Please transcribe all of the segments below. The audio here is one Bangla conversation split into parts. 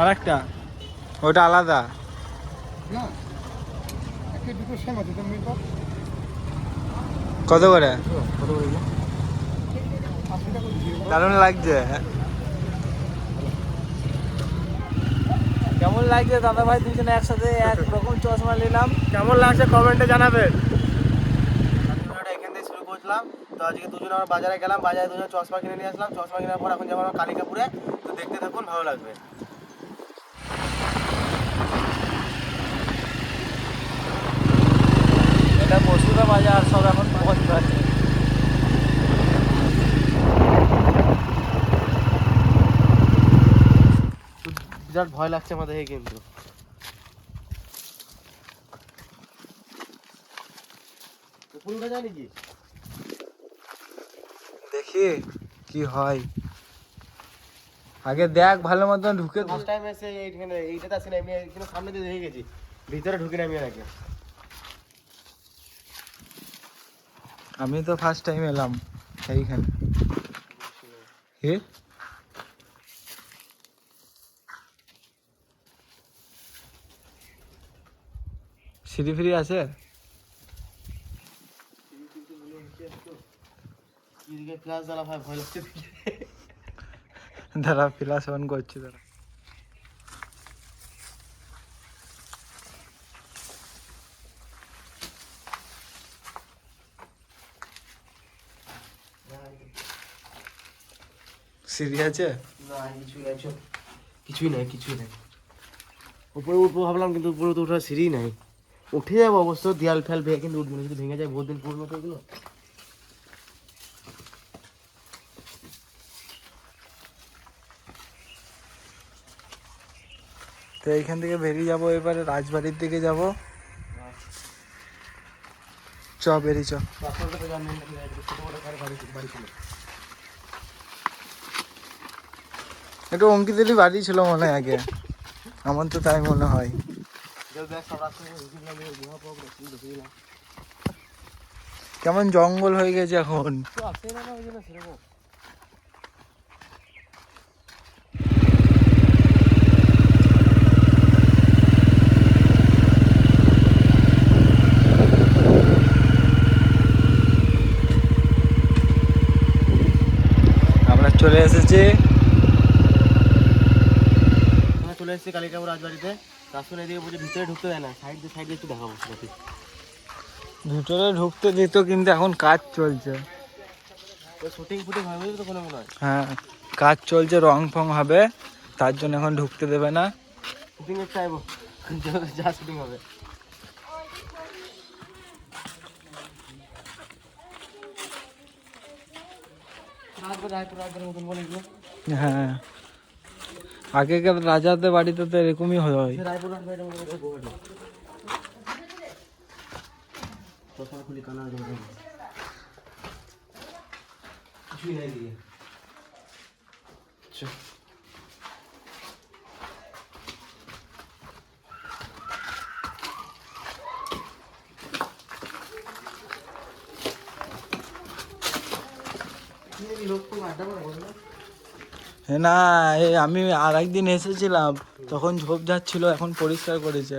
আর একটা ওটা আলাদা। কত করে। দারুণ লাগছে। কেমন লাগছে দাদা ভাই দুজনে একসাথে এক রকম চশমা নিলাম? কেমন লাগছে কমেন্টে জানাবেন। ভিডিওটা এখান থেকে শুরু করলাম। তো আজকে দুজন আমরা বাজারে গেলাম বাজারে দুজন চশমা কিনে নিয়ে আসলাম। চশমা কেনার পর এখন যাব আমরা কালিকাপুরে। তো দেখতে থাকুন ভালো লাগবে। এটা বসুরা বাজার সব এখন বন্ধ আছে। বিরাট ভয় লাগছে আমাদের দেখে কিন্তু দেখি কি হয়। আগে দেখ ভালো মতন ঢুকে ফার্স্ট টাইম এসে এইখানে এইটাতে আসি না আমি এখানে সামনে দিয়ে দেখে গেছি। ভিতরে ঢুকে নামি আগে। আমি তো ফার্স্ট টাইম এলাম এইখানে। কি? সিঁড়ি ফিরি আছে? দাঁড়া প্লাস অন করছি দাঁড়া। সিঁড়ি আছে? না কিছুই কিছুই নাই কিছুই নাই। উপরে উঠবো ভাবলাম কিন্তু উপরে তো ওঠার সিঁড়ি নাই। উঠে যাব অবশ্য দেয়াল ভেঙে কিন্তু উঠবো যদি ভেঙে যায় বহুত দিন পুরনো তো এগুলো। তো এইখান থেকে বেরিয়ে যাব এবারে রাজবাড়ির দিকে যাব। চ বেরিয়ে চ। বাড়ি ছিল? একটু অঙ্কিতেরই বাড়ি ছিল মনে হয় আগে। আমার তো তাই মনে হয়। কেমন জঙ্গল হয়ে গেছে এখন তো আসে না না ওই জন্য সেরকম আমরা চলে এসেছি আমরা চলে এসেছি কালিকাপুর রাজবাড়িতে। রাস্তা এদিকে বুঝে ভিতরে ঢুকতে দেয় না সাইড দিয়ে সাইড দিয়ে একটু দেখাবো নাকি ভিতরে ঢুকতে দিত কিন্তু এখন কাজ চলছে। শুটিং ফুটিং হয় বুঝলি তো কোনো মনে হয়। হ্যাঁ কাজ চলছে রং ফং হবে তার জন্য এখন ঢুকতে দেবে না। শুটিং এর চাইব যা শুটিং হবে। রাজবাড়ির মতন বলে হ্যাঁ। আগেকার রাজাদের বাড়িতে তো এরকমই হয়। লোক তো আড্ডা বলে না হ্যাঁ না এই আমি আর একদিন এসেছিলাম তখন ঝোপ যাচ্ছিল এখন পরিষ্কার করেছে।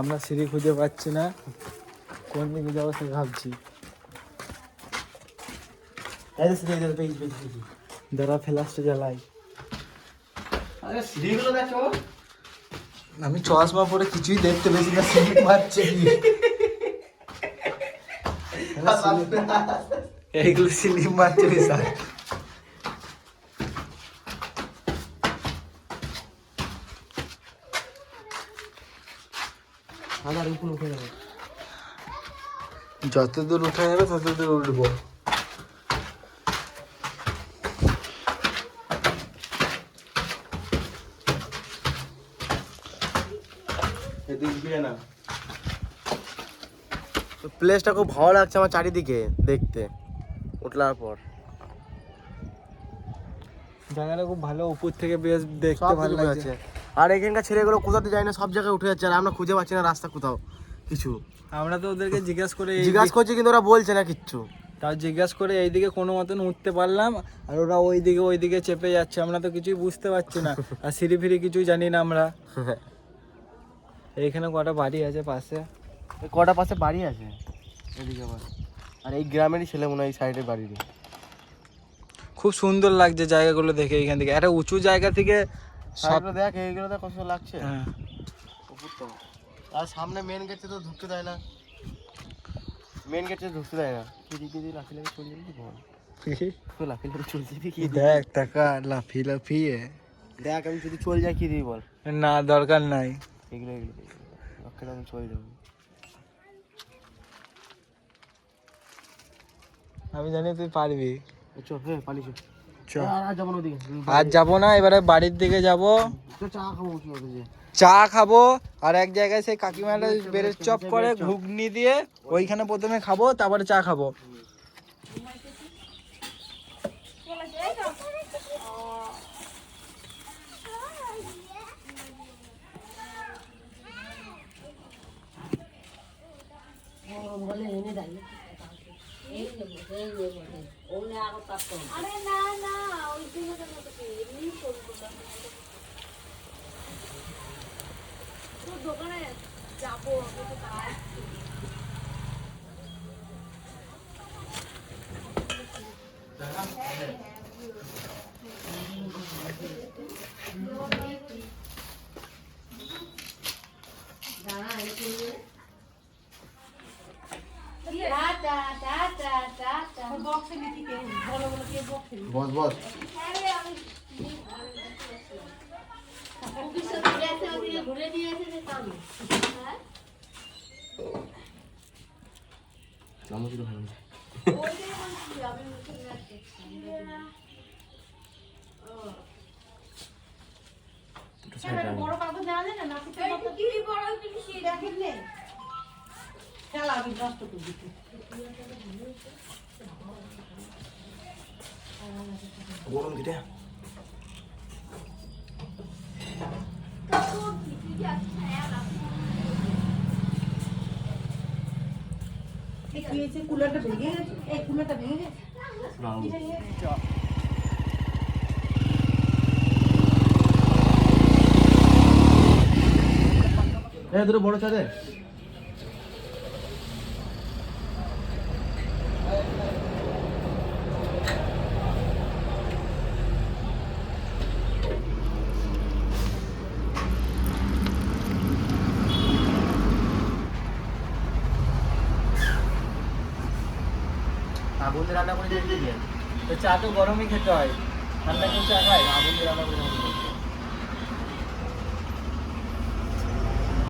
আমরা সিঁড়ি খুঁজে পাচ্ছি না কোন দিকে যাব সে ভাবছি। দাঁড়া ফ্লাসটা জ্বালাই। আমি চশমা পরে কিছুই দেখতে পেয়েছি না সিঁড়ি মারছে এইগুলো সিলিম মারছে বিশাল আবার উপরে উঠে যাবে। যত দূর উঠা যাবে তত দূর উঠবো। এদিকে না। তো প্লেসটা খুব ভালো লাগছে আমার চারিদিকে দেখতে। উঠলার পর। জায়গাটা খুব ভালো উপর থেকে বেশ দেখতে ভালো লাগছে। আছে আর এখানকার ছেলেগুলো কোথাতে যায় না সব জায়গায় উঠে যাচ্ছে আর আমরা খুঁজে পাচ্ছি না রাস্তা কোথাও কিছু। আমরা তো ওদেরকে জিজ্ঞেস করে জিজ্ঞাসা করছি কিন্তু ওরা বলছে না কিচ্ছু। তার জিজ্ঞাসা করে এইদিকে কোনো মতন উঠতে পারলাম আর ওরা ওইদিকে ওইদিকে চেপে যাচ্ছে আমরা তো কিছুই বুঝতে পারছি না আর সিঁড়ি ফিরি কিছুই জানি না আমরা। এইখানে কটা বাড়ি আছে পাশে? কটা পাশে বাড়ি আছে? এদিকে আবার। আর এই গ্রামেরই ছেলে মনে হয় এই সাইডের বাড়িরই খুব সুন্দর লাগছে জায়গাগুলো দেখে এইখান থেকে। একটা উঁচু জায়গা থেকে সাইডটা দেখ এইগুলো দেখ কত লাগছে। হ্যাঁ। আর সামনে মেন গেটে তো ঢুকতে দেয় না। মেন গেটে ঢুকতে দেয় না। কি দিকে দিয়ে লাফি লাফি চলে যাবি বল? তো লাফি লাফি চলে যাবি কি দেখ টাকা লাফি দেখ আমি যদি চলে যাই কি বল? না দরকার নাই। এগুলো এগুলো আমি চলে যাব। আমি জানি তুই পারবি। চ হ্যাঁ পালিয়ে আর আর যাব না আজ যাব না এবারে বাড়ির দিকে যাব। চা খাব কি হবে যে? চা খাব আর এক জায়গায় সেই কাকিমাটা বেড়ে চপ করে ঘুগনি দিয়ে ওইখানে প্রথমে খাব তারপরে চা খাব। আরে না না। যাব আমি তো কাজ টাটা টাটা টাটা বক্সে লিখি কে বলো বলো কে বক্সে বস বস হ্যাঁ রে আমি অফিসে ঘুরে আসে ওদিকে ঘুরে দিয়ে এসে যে কাম হ্যাঁ? আমার কিছু ভালো বড় কাগজ নেওয়া যায় না? নাপিতের এই কি বড় দেখেন নে। খেলা আমি নষ্ট করে গরম দিটা কত কিছু যাচ্ছে না হয়েছে কুলারটা ভেঙে গেছে? এই কুলারটা ভেঙে গেছে? এ দুটো বড় চা আগুন রান্না করে দিয়ে তো চা তো গরমই খেতে হয়। ঠান্ডা কেউ চা খায়? আগুন রান্না করে